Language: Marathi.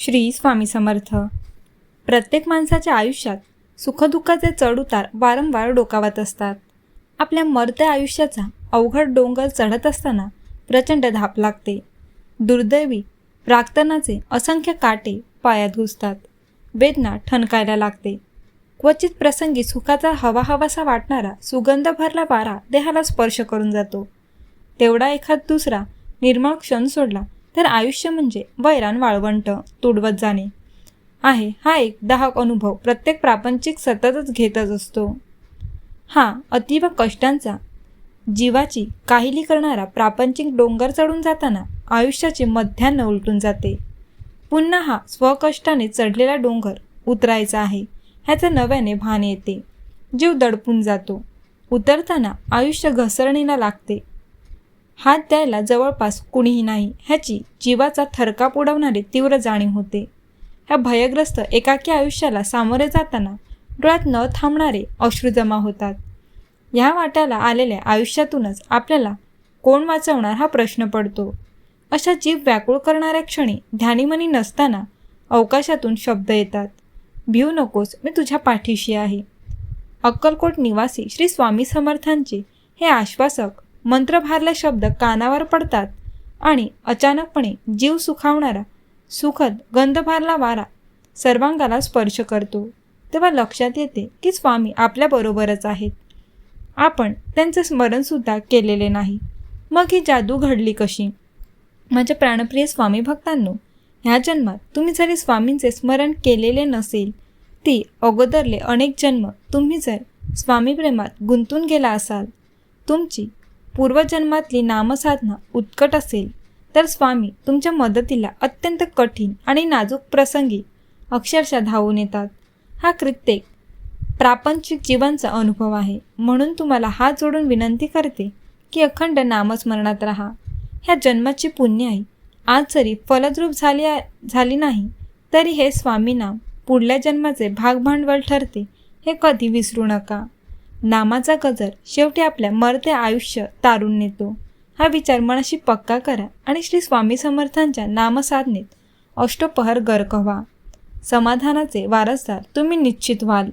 श्री स्वामी समर्थ. प्रत्येक माणसाच्या आयुष्यात सुखदुःखाचे चढउतार वारंवार डोकावत असतात. आपल्या मरत्या आयुष्याचा अवघड डोंगर चढत असताना प्रचंड धाप लागते. दुर्दैवी प्राक्तनाचे असंख्य काटे पायात घुसतात. वेदना ठणकायला लागते. क्वचित प्रसंगी सुखाचा हवा हवासा वाटणारा सुगंध भरला वारा देहाला स्पर्श करून जातो. तेवढा एखाद दुसरा निर्मळ क्षण सोडला तर आयुष्य म्हणजे वैरान वाळवंट तुडवत जाणे. आहे हा एक दाहक अनुभव. प्रत्येक प्रापंचिक सततच घेतच असतो. हा अतीव कष्टांचा. जीवाची काहिली करणारा प्रापंचिक डोंगर चढून जाताना आयुष्याचे मध्यान्न उलटून जाते. पुन्हा हा स्वकष्टाने चढलेला डोंगर उतरायचा आहे. ह्याचं नव्याने भान येते. जीव दडपून जातो. उतरताना आयुष्य घसरणीला लागते. हात द्यायला जवळपास कुणीही नाही. ह्याची जीवाचा थरकाप उडवणारी तीव्र जाणीव होते. ह्या भयग्रस्त एकाकी आयुष्याला सामोरे जाताना डोळ्यात न थांबणारे अश्रू जमा होतात. ह्या वाट्याला आलेल्या आयुष्यातूनच आपल्याला कोण वाचवणार हा प्रश्न पडतो. अशा जीव व्याकुळ करणाऱ्या क्षणी ध्यानीमनी नसताना अवकाशातून शब्द येतात. भिऊ नकोस मी तुझ्या पाठीशी आहे. अक्कलकोट निवासी श्री स्वामी समर्थांचे हे आश्वासक मंत्रभारले शब्द कानावर पडतात आणि अचानकपणे जीव सुखावणारा सुखद गंधभारला वारा सर्वांगाला स्पर्श करतो. तेव्हा लक्षात येते की स्वामी आपल्याबरोबरच आहेत. आपण त्यांचे स्मरणसुद्धा केलेले नाही. मग ही जादू घडली कशी? माझ्या प्राणप्रिय स्वामी भक्तांनो ह्या जन्मात तुम्ही जरी स्वामींचे स्मरण केलेले नसेल ती अगोदरले अनेक जन्म तुम्ही जर स्वामी प्रेमात गुंतून गेला असाल तुमची पूर्वजन्मातली नामसाधना उत्कट असेल तर स्वामी तुमच्या मदतीला अत्यंत कठीण आणि नाजूक प्रसंगी अक्षरशः धावून येतात. हा कृत्येक प्रापंचिक जीवनचा अनुभव आहे. म्हणून तुम्हाला हात जोडून विनंती करते की अखंड नामस्मरणात राहा. ह्या जन्माची पुण्य आहे आज जरी फलद्रूप झाली झाली नाही तरी हे स्वामी नाम पुढल्या जन्माचे भागभांडवल ठरते हे कधी विसरू नका. नामाचा गजर शेवटी आपल्या मरते आयुष्य तारून नेतो. हा विचार मनाशी पक्का करा आणि श्री स्वामी समर्थांच्या नामसाधनेत अष्टोपहर गरकवा समाधानाचे वारसदार तुम्ही निश्चित व्हाल.